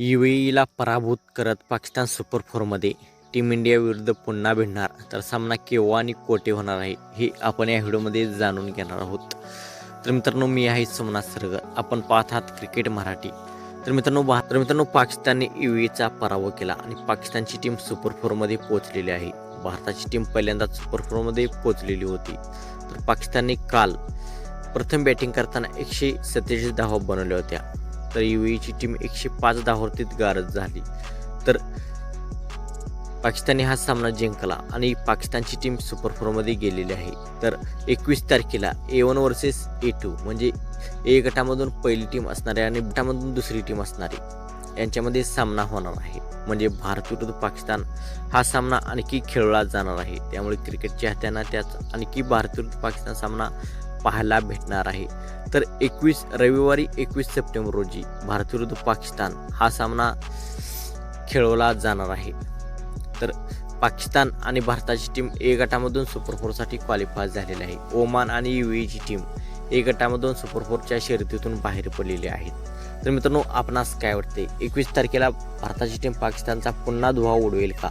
युएईला पराभूत करत पाकिस्तान सुपर फोरमध्ये टीम इंडिया विरुद्ध पुन्हा भिडणार तर सामना केव्हा आणि कोठे होणार आहे हे आपण या व्हिडिओमध्ये जाणून घेणार आहोत. तर मित्रांनो मी आहे सोमनाथ सरगर आपण पाहत आहात क्रिकेट मराठी. तर मित्रांनो तर मित्रांनो पाकिस्तानने युएचा पराभव केला आणि पाकिस्तानची टीम सुपर फोरमध्ये पोहोचलेली आहे. भारताची टीम पहिल्यांदाच सुपर फोरमध्ये पोहोचलेली होती. तर पाकिस्तानने काल प्रथम बॅटिंग करताना एकशे सत्तेचाळीस धावा बनवल्या होत्या. तर युएची टीम एकशे पाच धावरतीत गारद झाली. तर पाकिस्तानने हा सामना जिंकला आणि पाकिस्तानची टीम सुपर फोरमध्ये गेलेली आहे. तर एकवीस तारखेला A one versus A two म्हणजे ए गटामधून पहिली टीम असणारी आणि गटामधून दुसरी टीम असणारी यांच्यामध्ये सामना होणार आहे. म्हणजे भारत विरुद्ध पाकिस्तान हा सामना आणखी खेळला जाणार आहे. त्यामुळे क्रिकेटच्या हात्यांना त्याच आणखी भारत विरुद्ध पाकिस्तान सामना पाहायला भेटणार आहे. तर एकवीस रविवारी एकवीस सप्टेंबर रोजी भारत विरुद्ध पाकिस्तान हा सामना खेळवला जाणार आहे. तर पाकिस्तान आणि भारताची टीम ए गटामधून सुपर फोरसाठी क्वालिफाय झालेली आहे. ओमान आणि यू एची टीम ए गटामधून सुपर फोरच्या शर्यतीतून बाहेर पडलेली आहेत. तर मित्रांनो आपणास काय वाटते एकवीस तारखेला भारताची टीम पाकिस्तानचा पुन्हा धुवा उडवेल का?